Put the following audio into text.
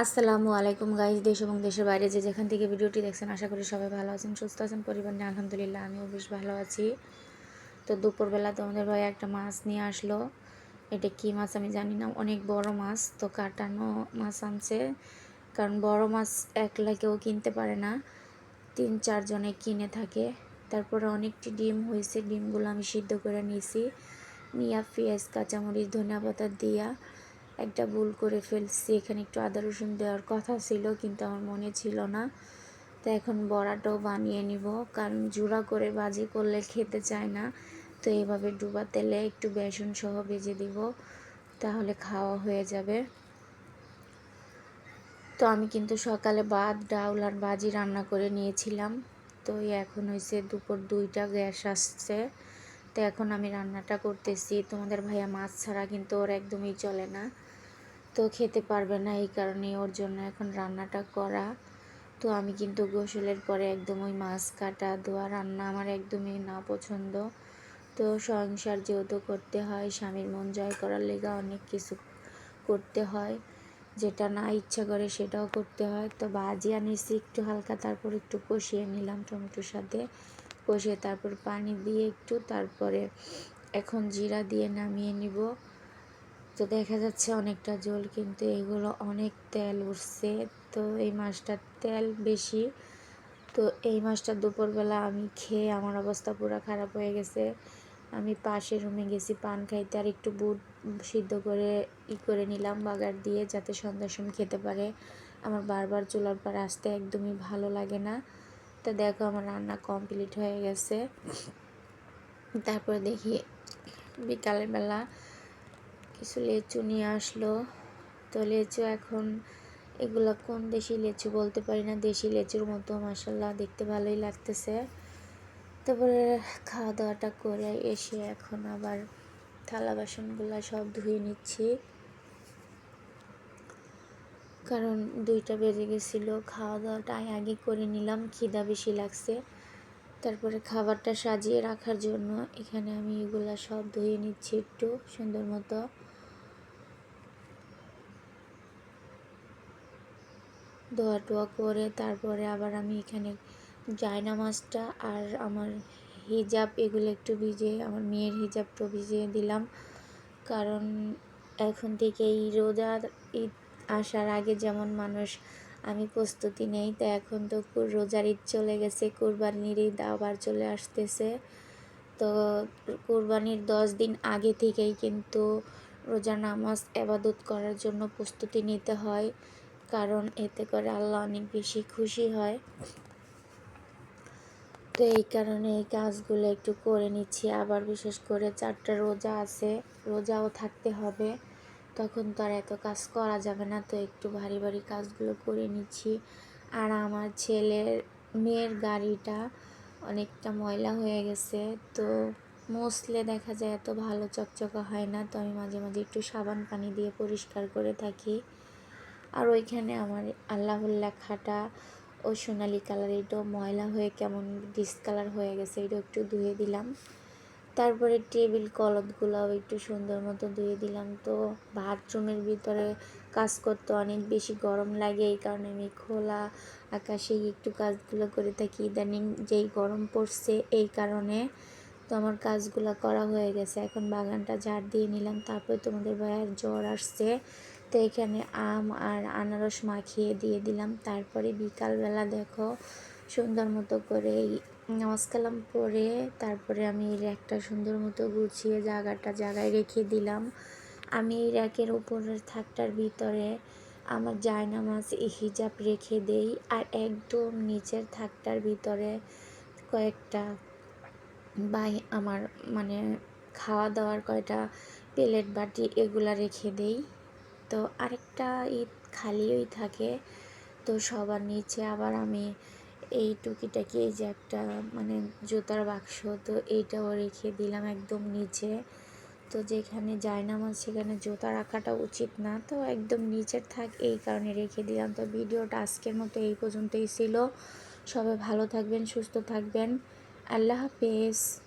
আসসালামু আলাইকুম গাইজ দেশ এবং দেশের বাইরে যে যেখান থেকে ভিডিওটি দেখছেন, আশা করি সবাই ভালো আছেন, সুস্থ আছেন, পরিবার নিয়ে আলহামদুলিল্লাহ আমিও বেশ ভালো আছি। তো দুপুরবেলা তোমাদের ভাই একটা মাছ নিয়ে আসলো। এটা কি মাছ আমি জানি না, অনেক বড় মাছ, তো কাটানো মাছ আনছে। কারণ বড় মাছ একলা কেউ কিনতে পারে না, তিন চারজনে কিনে থাকে। তারপরে অনেকটি ডিম হয়েছে, ডিমগুলো আমি সিদ্ধ করে নিয়েছি। নিয়া পেঁয়াজ, কাঁচামরিচ ধনিয়া পাতা দিয়া একটা ভুল করে ফেলছি। এখানে একটু আদা, রসুন দেওয়ার কথা ছিল, কিন্তু আমার মনে ছিল না। তো এখন বড়াটাও বানিয়ে নিব, কারণ জুড়া করে বাজি করলে খেতে চায় না। তো এভাবে ডুবা তেলে একটু বেসন সহ ভেজে দিব, তাহলে খাওয়া হয়ে যাবে। তো আমি কিন্তু সকালে ভাত, ডাউল আর বাজি রান্না করে নিয়েছিলাম। তো এখন হয়েছে দুপুর দুইটা, গ্যাস আসছে। তো এখন আমি রান্নাটা করতেছি। তোমাদের ভাইয়া মাছ ছাড়া কিন্তু ওর একদমই চলে না। তো খেতে পারবে না এই কারণে ওর জন্য এখন রান্নাটা করা। তো আমি কিন্তু গোসলের পরে একদম ওই মাছ কাটা ধোয়া রান্না আমার একদমই না পছন্দ। তো সংসার যেহেতু করতে হয়, স্বামীর মন জয় করার লেগা অনেক কিছু করতে হয়। যেটা না ইচ্ছা করে সেটাও করতে হয়। তো বাজি আনিছি একটু হালকা, তারপর একটু কষিয়ে নিলাম টমেটোর সাথে। কষিয়ে তারপর পানি দিয়ে একটু, তারপরে এখন জিরা দিয়ে নামিয়ে নিব। তো দেখা যাচ্ছে অনেকটা জল কিন্তু এগুলো অনেক তেল উঠছে। তো এই মাছটার তেল বেশি। তো এই মাছটা দুপুরবেলা আমি খেয়ে আমার অবস্থা পুরো খারাপ হয়ে গেছে। আমি পাশের রুমে গেছি, পান খাইতে আর একটু বুট সিদ্ধ করে ই করে নিলাম বাগার দিয়ে যাতে সন্ধ্যার সময় খেতে পারে। আমার বারবার চুলার পর আসতে একদমই ভালো লাগে না। তো দেখো আমার রান্না কমপ্লিট হয়ে গেছে। তারপরে দেখি বিকালের বেলা কিছু লেচু নিয়ে আসলো। তো লেচু এখন এগুলো কোন দেশি লেচু বলতে পারি না, দেশি লেচুর মতো মাসাল্লাহ দেখতে ভালোই লাগতেছে। তারপরে খাওয়া দাওয়াটা করে এসে এখন আবার থালা বাসনগুলো সব ধুয়ে নিচ্ছি। কারণ দুইটা বেজে গেছিল খাওয়া দাওয়াটা আগে করে নিলাম, খিদা বেশি লাগছে। তারপরে খাবারটা সাজিয়ে রাখার জন্য এখানে আমি এগুলা সব ধুয়ে নিচ্ছি একটু সুন্দর মতো। ধোয়া টোয়া করে, তারপরে আবার আমি এখানে জায়না মাছটা আর আমার হিজাব এগুলো একটু ভিজে আমার মেয়ের হিজাবটা ভিজিয়ে দিলাম। কারণ এখন থেকে এই রোজার ঈদ আসার আগে যেমন মানুষ, আমি প্রস্তুতি নেই তা এখন তো রোজার ঈদ চলে গেছে, কোরবানির ঈদ আবার চলে আসতেছে। তো কোরবানির দশ দিন আগে থেকেই কিন্তু রোজা নামাজ আবাদত করার জন্য প্রস্তুতি নিতে হয়। কারণ এতে করে আল্লাহ অনেক বেশি খুশি হয়। তো এই কারণে এই কাজগুলো একটু করে নিচ্ছি। আবার বিশেষ করে চারটা রোজা আছে, রোজাও থাকতে হবে। তখন তো আর এত কাজ করা যাবে না, তো একটু ভারী ভারী কাজগুলো করে নিচ্ছি। আর আমার ছেলের মেয়ের গাড়িটা অনেকটা ময়লা হয়ে গেছে, তো মুসলে দেখা যায় এত ভালো চকচকা হয় না, তো আমি মাঝে মাঝে একটু সাবান পানি দিয়ে পরিষ্কার করে থাকি। আর ওইখানে আমার আল্লাহর লেখাটা ও সোনালি কালার এটাও ময়লা হয়ে কেমন ডিসকালার হয়ে গেছে এটাও একটু ধুয়ে দিলাম। তারপরে টেবিল কলতগুলোও একটু সুন্দর মতো ধুয়ে দিলাম। তো বাথরুমের ভিতরে কাজ করতে অনেক বেশি গরম লাগে, এই কারণে আমি খোলা আকাশে একটু কাজগুলো করে থাকি। ইদানিং যেই গরম পড়ছে, এই কারণে তো আমার কাজগুলো করা হয়ে গেছে। এখন বাগানটা ঝাড় দিয়ে নিলাম, তারপরে তোমাদের ভাইয়ের জ্বর আসছে। তো এখানে আম আর আনারস মাখিয়ে দিয়ে দিলাম। তারপরে বিকালবেলা দেখো, সুন্দর মতো করে নামাজ কালাম পরে তারপরে আমি এই র্যাকটা সুন্দর মতো গুছিয়ে জায়গাটা জায়গায় রেখে দিলাম। আমি এই র্যাকের উপরের থাকটার ভিতরে আমার জায়নামাজ, হিজাব রেখে দেই। আর একদম নিচের থাকটার ভিতরে কয়েকটা বাই আমার মানে খাওয়া দাওয়ার কয়টা প্লেট বাটি এগুলা রেখে দেই। তো আরেকটা ঈদ খালিই থাকে, তো সবার নিচে আবার আমি এই টুকিটাকি এই যে একটা মানে জুতার বাক্স, তো এইটাও রেখে দিলাম একদম নিচে। তো যেখানে যায় না আমার সেখানে জুতা রাখাটা উচিত না, তো একদম নিচের থাক এই কারণে রেখে দিলাম। তো ভিডিওটা আজকের মতো এই পর্যন্তই ছিল। সবাই ভালো থাকবেন, সুস্থ থাকবেন। আল্লাহ হাফেজ।